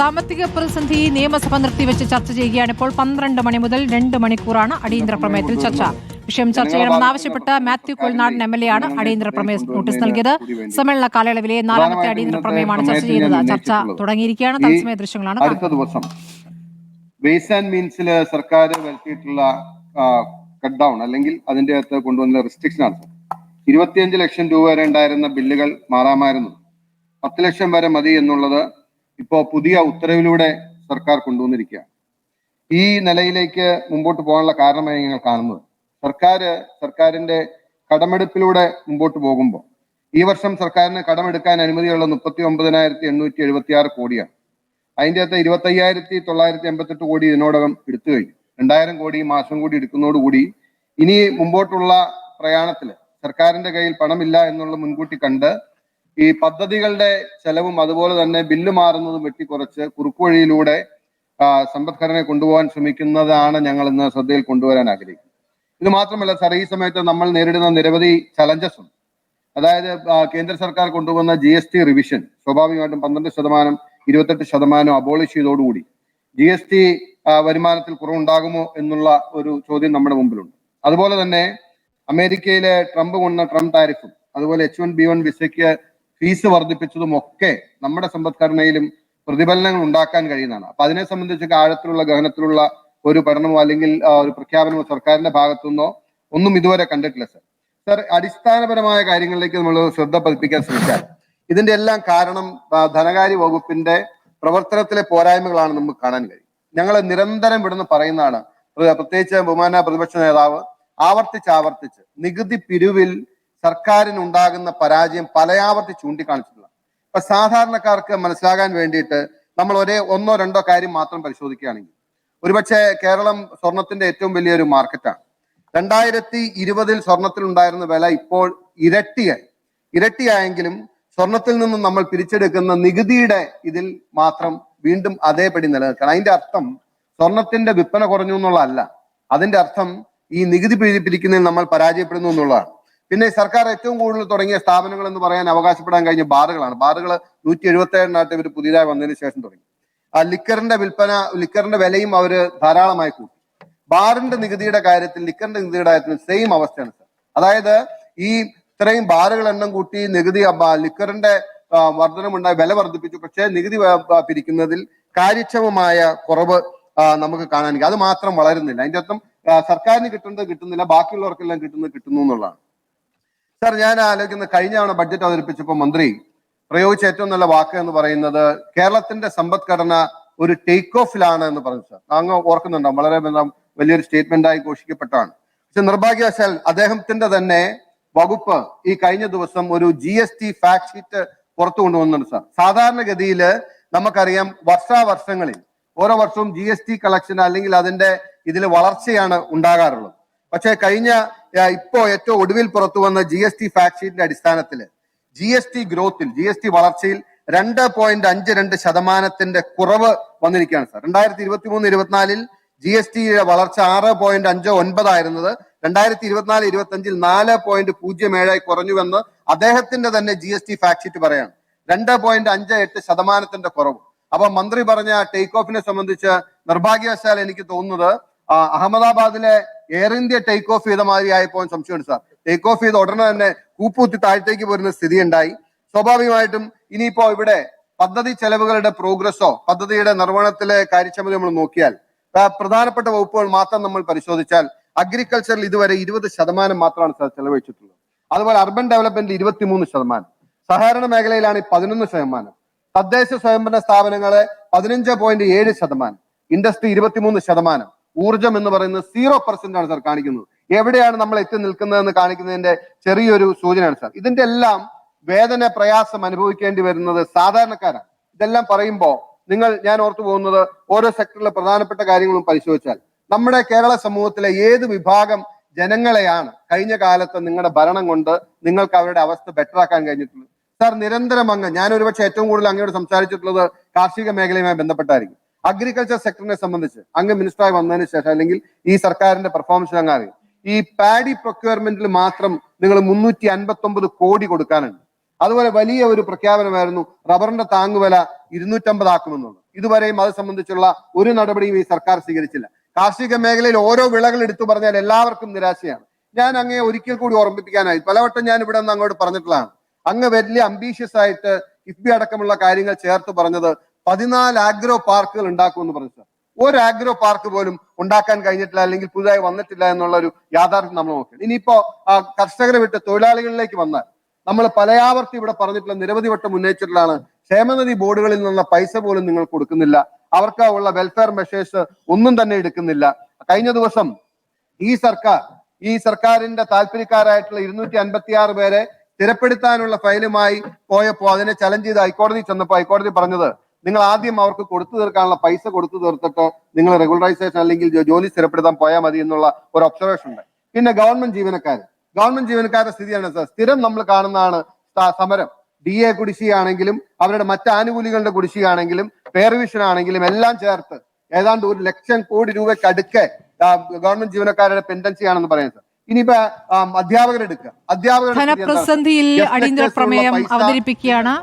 സാമ്പത്തിക പ്രതിസന്ധി നിയമസഭ നിർത്തിവെച്ച് ചർച്ച ചെയ്യുകയാണ് ഇപ്പോൾ പന്ത്രണ്ട് മണി മുതൽ രണ്ട് മണിക്കൂറാണ് അടിയന്തര പ്രമേയത്തിൽ ചർച്ച. വിഷയം ചർച്ച ചെയ്യണമെന്നാവശ്യപ്പെട്ട് Mathew Kuzhalnadan M L A ആണ് അടിയന്തര പ്രമേയ നോട്ടീസ് നൽകിയത്. സമ്മേളന കാലയളവിലെ നാലാമത്തെ അടിയന്തര പ്രമേയമാണ് ചർച്ച ചെയ്യുന്നത്. ചർച്ച തുടങ്ങിയിരിക്കുകയാണ്. തത്സമയ ദൃശ്യങ്ങളാണ് അടുത്ത ദിവസം വേസ് ആൻഡ് മീൻസിൽ സർക്കാർ വരുത്തിയിട്ടുള്ള കട്ട് ഡൗൺ അല്ലെങ്കിൽ അതിന്റെ അകത്ത് കൊണ്ടുവന്ന റെസ്ട്രിക്ഷൻ ആണ്. ഇരുപത്തിയഞ്ച് ലക്ഷം രൂപ വരെ ഉണ്ടായിരുന്ന ബില്ലുകൾ മാറാമായിരുന്നു. പത്ത് ലക്ഷം വരെ മതി എന്നുള്ളത് ഇപ്പോ പുതിയ ഉത്തരവിലൂടെ സർക്കാർ കൊണ്ടുവന്നിരിക്കുകയാണ്. ഈ നിലയിലേക്ക് മുമ്പോട്ട് പോകാനുള്ള കാരണമായി ഞങ്ങൾ കാണുന്നത്. സർക്കാർ സർക്കാരിന്റെ കടമെടുപ്പിലൂടെ മുമ്പോട്ട് പോകുമ്പോൾ ഈ വർഷം സർക്കാരിന് കടമെടുക്കാൻ അനുമതിയുള്ള മുപ്പത്തി ഒമ്പതിനായിരത്തി എണ്ണൂറ്റി എഴുപത്തി ആറ് കോടിയാണ്. അതിന്റെ അകത്ത് ഇരുപത്തി അയ്യായിരത്തി തൊള്ളായിരത്തി എൺപത്തെട്ട് കോടി ഇതിനോടകം എടുത്തു കഴിഞ്ഞു. രണ്ടായിരം കോടി മാസം കൂടി എടുക്കുന്നതോടുകൂടി ഇനി മുമ്പോട്ടുള്ള പ്രയാണത്തിൽ സർക്കാരിന്റെ കയ്യിൽ പണമില്ല എന്നുള്ള മുൻകൂട്ടി കണ്ട് ഈ പദ്ധതികളുടെ ചെലവും അതുപോലെ തന്നെ ബില്ല് മാറുന്നതും വെട്ടിക്കുറച്ച് കുറുക്കുവഴിയിലൂടെ സമ്പദ്ഘടനയെ കൊണ്ടുപോകാൻ ശ്രമിക്കുന്നതാണ് ഞങ്ങൾ ഇന്ന് ശ്രദ്ധയിൽ കൊണ്ടുവരാൻ ആഗ്രഹിക്കുന്നത്. ഇത് മാത്രമല്ല സാർ ഈ സമയത്ത് നമ്മൾ നേരിടുന്ന നിരവധി ചലഞ്ചസ് ഉണ്ട്. അതായത് കേന്ദ്ര സർക്കാർ കൊണ്ടുവന്ന ജി എസ് ടി റിവിഷൻ സ്വാഭാവികമായിട്ടും പന്ത്രണ്ട് ശതമാനം ഇരുപത്തെട്ട് ശതമാനം അബോളിഷ് ചെയ്തോടുകൂടി ജി എസ് ടി വരുമാനത്തിൽ കുറവുണ്ടാകുമോ എന്നുള്ള ഒരു ചോദ്യം നമ്മുടെ മുമ്പിലുണ്ട്. അതുപോലെ തന്നെ അമേരിക്കയിലെ ട്രംപ് കൊണ്ട ട്രംപ് താരിഫും അതുപോലെ എച്ച് വൺ ബി വൺ വിസയ്ക്ക് ഫീസ് വർദ്ധിപ്പിച്ചതും ഒക്കെ നമ്മുടെ സമ്പദ്ഘടനയിലും പ്രതിഫലനങ്ങൾ ഉണ്ടാക്കാൻ കഴിയുന്നതാണ്. അപ്പൊ അതിനെ സംബന്ധിച്ച് ആഴത്തിലുള്ള ഗഹനത്തിലുള്ള ഒരു പഠനമോ അല്ലെങ്കിൽ ഒരു പ്രഖ്യാപനമോ സർക്കാരിന്റെ ഭാഗത്തുനിന്നോ ഒന്നും ഇതുവരെ കണ്ടിട്ടില്ല സർ. സർ അടിസ്ഥാനപരമായ കാര്യങ്ങളിലേക്ക് നമ്മൾ ശ്രദ്ധ പതിപ്പിക്കാൻ ശ്രമിച്ചാൽ ഇതിന്റെ എല്ലാം കാരണം ധനകാര്യ വകുപ്പിന്റെ പ്രവർത്തനത്തിലെ പോരായ്മകളാണ് നമുക്ക് കാണാൻ കഴിയും. ഞങ്ങൾ നിരന്തരം ഇവിടുന്ന് പറയുന്നതാണ് പ്ര- പ്രത്യേകിച്ച് ബഹുമാന പ്രതിപക്ഷ നേതാവ് ആവർത്തിച്ച് ആവർത്തിച്ച് നികുതി പിരിവിൽ സർക്കാരിന് ഉണ്ടാകുന്ന പരാജയം പലയാവർത്തി ചൂണ്ടിക്കാണിച്ചിട്ടുള്ള അപ്പൊ സാധാരണക്കാർക്ക് മനസ്സിലാകാൻ വേണ്ടിയിട്ട് നമ്മൾ ഒരേ ഒന്നോ രണ്ടോ കാര്യം മാത്രം പരിശോധിക്കുകയാണെങ്കിൽ ഒരുപക്ഷെ കേരളം സ്വർണത്തിന്റെ ഏറ്റവും വലിയൊരു മാർക്കറ്റാണ്. രണ്ടായിരത്തി ഇരുപതിൽ സ്വർണത്തിൽ ഉണ്ടായിരുന്ന വില ഇപ്പോൾ ഇരട്ടിയായി. ഇരട്ടിയായെങ്കിലും സ്വർണത്തിൽ നിന്നും നമ്മൾ പിരിച്ചെടുക്കുന്ന നികുതിയുടെ ഇതിൽ മാത്രം വീണ്ടും അതേപടി നിലനിൽക്കണം അതിന്റെ അർത്ഥം സ്വർണത്തിന്റെ വിൽപ്പന കുറഞ്ഞു എന്നുള്ളതല്ല. അതിന്റെ അർത്ഥം ഈ നികുതി പിരി- പിരിക്കുന്നതിൽ നമ്മൾ പരാജയപ്പെടുന്നു എന്നുള്ളതാണ്. പിന്നെ സർക്കാർ ഏറ്റവും കൂടുതൽ തുടങ്ങിയ സ്ഥാപനങ്ങൾ എന്ന് പറയാൻ അവകാശപ്പെടാൻ കഴിഞ്ഞ ബാറുകളാണ്. ബാറുകൾ നൂറ്റി എഴുപത്തി ഏഴിനായിട്ട് ഇവർ പുതിയതായി വന്നതിന് ശേഷം തുടങ്ങി. ആ ലിക്കറിന്റെ വിൽപ്പന ലിക്കറിന്റെ വിലയും അവർ ധാരാളമായി കൂട്ടി. ബാറിന്റെ നികുതിയുടെ കാര്യത്തിൽ ലിക്കറിന്റെ നികുതിയുടെ കാര്യത്തിൽ സെയിം അവസ്ഥയാണ് സർ അതായത് ഈ ഇത്രയും ബാറുകൾ എണ്ണം കൂട്ടി നികുതി ലിക്കറിന്റെ വർധനമുണ്ടായി വില വർദ്ധിപ്പിച്ചു പക്ഷേ നികുതി പിരിക്കുന്നതിൽ കാര്യക്ഷമമായ കുറവ് നമുക്ക് കാണാൻ അത് മാത്രം വളരുന്നില്ല. അതിന്റെ അർത്ഥം സർക്കാരിന് കിട്ടുന്നത് കിട്ടുന്നില്ല ബാക്കിയുള്ളവർക്കെല്ലാം കിട്ടുന്നത് കിട്ടുന്നു എന്നുള്ളതാണ്. സാർ ഞാൻ ആലോചിക്കുന്ന കഴിഞ്ഞ തവണ ബഡ്ജറ്റ് അവതരിപ്പിച്ചപ്പോൾ മന്ത്രി പ്രയോഗിച്ച ഏറ്റവും നല്ല വാക്ക് എന്ന് പറയുന്നത് കേരളത്തിന്റെ സമ്പദ്ഘടന ഒരു ടേക്ക് ഓഫിലാണ് എന്ന് പറഞ്ഞു സാർ. അങ്ങ് ഓർക്കുന്നുണ്ടോ? വളരെ വലിയൊരു സ്റ്റേറ്റ്മെന്റ് ആയി ഘോഷിക്കപ്പെട്ടാണ്. പക്ഷെ നിർഭാഗ്യവശാൽ അദ്ദേഹത്തിന്റെ തന്നെ വകുപ്പ് ഈ കഴിഞ്ഞ ദിവസം ഒരു G S T fact sheet പുറത്തു കൊണ്ടുവന്നിട്ടുണ്ട് സാർ. സാധാരണഗതിയിൽ നമുക്കറിയാം വർഷാവർഷങ്ങളിൽ ഓരോ വർഷവും ജി എസ് ടി കളക്ഷൻ അല്ലെങ്കിൽ അതിന്റെ ഇതിൽ വളർച്ചയാണ് ഉണ്ടാകാറുള്ളത്. പക്ഷേ കഴിഞ്ഞ ഇപ്പോ ഏറ്റവും ഒടുവിൽ പുറത്തു വന്ന ജി എസ് ടി ഫാക്ട് ഷീറ്റിന്റെ അടിസ്ഥാനത്തിൽ ജി എസ് ടി ഗ്രോത്തിൽ ജി എസ് ടി വളർച്ചയിൽ രണ്ട് പോയിന്റ് അഞ്ച് രണ്ട് ശതമാനത്തിന്റെ കുറവ് വന്നിരിക്കുകയാണ് സാർ. രണ്ടായിരത്തി ഇരുപത്തി മൂന്ന് ഇരുപത്തിനാലിൽ ജി എസ് ടിയുടെ വളർച്ച ആറ് പോയിന്റ് അഞ്ച് ഒൻപതായിരുന്നത് രണ്ടായിരത്തി ഇരുപത്തിനാല് ഇരുപത്തി അഞ്ചിൽ നാല് പോയിന്റ് പൂജ്യം ഏഴായി കുറഞ്ഞുവെന്ന് അദ്ദേഹത്തിന്റെ തന്നെ G S T fact sheet പറയാണ്. രണ്ട് പോയിന്റ് അഞ്ച് എട്ട് ശതമാനത്തിന്റെ കുറവ്. അപ്പൊ മന്ത്രി പറഞ്ഞ ടേക്ക് ഓഫിനെ സംബന്ധിച്ച് നിർഭാഗ്യവശാൽ എനിക്ക് തോന്നുന്നത് അഹമ്മദാബാദിലെ എയർ ഇന്ത്യ ടേക്ക് ഓഫ് ചെയ്ത മാതിരി ആയപ്പോൾ സംശയമുണ്ട് സാർ. ടേക്ക് ഓഫ് ചെയ്ത ഉടനെ തന്നെ കൂപ്പൂത്തി താഴത്തേക്ക് പോരുന്ന സ്ഥിതി ഉണ്ടായി സ്വാഭാവികമായിട്ടും ഇനിയിപ്പോ ഇവിടെ പദ്ധതി ചെലവുകളുടെ പ്രോഗ്രസോ പദ്ധതിയുടെ നിർവഹണത്തിലെ കാര്യക്ഷമത നമ്മൾ നോക്കിയാൽ പ്രധാനപ്പെട്ട വകുപ്പുകൾ മാത്രം നമ്മൾ പരിശോധിച്ചാൽ അഗ്രികൾച്ചറിൽ ഇതുവരെ ഇരുപത് ശതമാനം മാത്രമാണ് സാർ ചെലവഴിച്ചിട്ടുള്ളത്. അതുപോലെ അർബൻ ഡെവലപ്മെന്റിൽ ഇരുപത്തിമൂന്ന് ശതമാനം. സഹകരണ മേഖലയിലാണ് പതിനൊന്ന് ശതമാനം. തദ്ദേശ സ്വയംഭരണ സ്ഥാപനങ്ങളെ പതിനഞ്ച് പോയിന്റ് ഏഴ് ശതമാനം. ഇൻഡസ്ട്രി ഇരുപത്തിമൂന്ന് ശതമാനം. ഊർജം എന്ന് പറയുന്നത് സീറോ പെർസെന്റ് ആണ് സാർ കാണിക്കുന്നത്. എവിടെയാണ് നമ്മൾ എത്തി നിൽക്കുന്നതെന്ന് കാണിക്കുന്നതിന്റെ ചെറിയൊരു സൂചനയാണ് സാർ. ഇതിന്റെ എല്ലാം വേദന പ്രയാസം അനുഭവിക്കേണ്ടി വരുന്നത് സാധാരണക്കാരാണ്. ഇതെല്ലാം പറയുമ്പോൾ നിങ്ങൾ ഞാൻ ഓർത്തു പോകുന്നത് ഓരോ സെക്ടറിലെ പ്രധാനപ്പെട്ട കാര്യങ്ങളും പരിശോധിച്ചാൽ നമ്മുടെ കേരള സമൂഹത്തിലെ ഏത് വിഭാഗം ജനങ്ങളെയാണ് കഴിഞ്ഞ കാലത്ത് നിങ്ങളുടെ ഭരണം കൊണ്ട് നിങ്ങൾക്ക് അവരുടെ അവസ്ഥ ബെറ്റർ ആക്കാൻ കഴിഞ്ഞിട്ടുള്ളത്? സാർ നിരന്തരം അങ്ങ് ഞാൻ ഒരുപക്ഷെ ഏറ്റവും കൂടുതൽ അങ്ങോട്ട് സംസാരിച്ചിട്ടുള്ളത് കാർഷിക മേഖലയുമായി ബന്ധപ്പെട്ടായിരിക്കും. അഗ്രികൾച്ചർ സെക്ടറിനെ സംബന്ധിച്ച് അങ്ങ് മിനിസ്റ്ററായി വന്നതിന് ശേഷം അല്ലെങ്കിൽ ഈ സർക്കാരിന്റെ പെർഫോമൻസ് അങ്ങ് ഈ പാഡി പ്രൊക്യൂർമെന്റിൽ മാത്രം നിങ്ങൾ മുന്നൂറ്റി അൻപത്തി ഒമ്പത് കോടി കൊടുക്കാനുണ്ട്. അതുപോലെ വലിയ ഒരു പ്രഖ്യാപനമായിരുന്നു റബ്ബറിന്റെ താങ്ങുവില ഇരുന്നൂറ്റമ്പത് ആക്കുമെന്നുള്ളത്. ഇതുവരെയും അത് സംബന്ധിച്ചുള്ള ഒരു നടപടിയും ഈ സർക്കാർ സ്വീകരിച്ചില്ല. കാർഷിക മേഖലയിൽ ഓരോ വിളകൾ എടുത്തു പറഞ്ഞാൽ എല്ലാവർക്കും നിരാശയാണ്. ഞാൻ അങ്ങേ ഒരിക്കൽ കൂടി ഓർമ്മിപ്പിക്കാനായി പലവട്ടം ഞാൻ ഇവിടെ നിന്ന് അങ്ങോട്ട് പറഞ്ഞിട്ടുള്ളതാണ്. അങ്ങ് വലിയ അംബീഷ്യസ് ആയിട്ട് കിഫ്ബി അടക്കമുള്ള കാര്യങ്ങൾ ചേർത്ത് പറഞ്ഞത് പതിനാല് ആഗ്രോ പാർക്കുകൾ ഉണ്ടാക്കുമെന്ന് പറഞ്ഞു സാർ ഒരു ആഗ്രോ പാർക്ക് പോലും ഉണ്ടാക്കാൻ കഴിഞ്ഞിട്ടില്ല അല്ലെങ്കിൽ പുതുതായി വന്നിട്ടില്ല എന്നുള്ള ഒരു യാഥാർത്ഥ്യം നമ്മൾ നോക്കണം ഇനിയിപ്പോ കർഷകരെ വിട്ട് തൊഴിലാളികളിലേക്ക് വന്നാൽ നമ്മൾ പലയാവർത്തി ഇവിടെ പറഞ്ഞിട്ടുള്ള നിരവധി വട്ടം ഉന്നയിച്ചിട്ടുള്ളതാണ്. ക്ഷേമനിധി ബോർഡുകളിൽ നിന്നുള്ള പൈസ പോലും നിങ്ങൾ കൊടുക്കുന്നില്ല. അവർക്ക് ഉള്ള വെൽഫെയർ മെഷേഴ്സ് ഒന്നും തന്നെ എടുക്കുന്നില്ല. കഴിഞ്ഞ ദിവസം ഈ സർക്കാർ ഈ സർക്കാരിന്റെ താല്പര്യക്കാരായിട്ടുള്ള ഇരുന്നൂറ്റി അൻപത്തി ആറ് പേരെ സ്ഥിരപ്പെടുത്താനുള്ള ഫയലുമായി പോയപ്പോ അതിനെ ചലഞ്ച് ചെയ്ത് ഹൈക്കോടതി ചെന്നപ്പോ ഹൈക്കോടതി പറഞ്ഞത് നിങ്ങൾ ആദ്യം അവർക്ക് കൊടുത്തു തീർക്കാനുള്ള പൈസ കൊടുത്തു തീർത്തിട്ട് നിങ്ങൾ റെഗുലറൈസേഷൻ അല്ലെങ്കിൽ ജോലി സ്ഥിരപ്പെടുത്താൻ പോയാൽ മതി എന്നുള്ള ഒരു ഒബ്സർവേഷൻ ഉണ്ട്. പിന്നെ ഗവൺമെന്റ് ജീവനക്കാർ ഗവൺമെന്റ് ജീവനക്കാരുടെ സ്ഥിതിയാണ് സാർ സ്ഥിരം നമ്മൾ കാണുന്നതാണ് സമരം. ഡി എ കുടിശ്ശികയാണെങ്കിലും അവരുടെ മറ്റ് ആനുകൂല്യങ്ങളുടെ കുടിശ്ശികയാണെങ്കിലും പേർവിഷൻ ആണെങ്കിലും എല്ലാം ചേർത്ത് ഏതാണ്ട് ഒരു ലക്ഷം കോടി രൂപയ്ക്ക് അടുക്കെ ഗവൺമെന്റ് ജീവനക്കാരുടെ പെൻഡൻസി ആണെന്ന് പറയുന്നത് ഇനിയിപ്പോ അധ്യാപകരെടുക്കുക. അധ്യാപകരുടെ അടിയന്തര പ്രമേയം അവതരിപ്പിക്കുകയാണ്.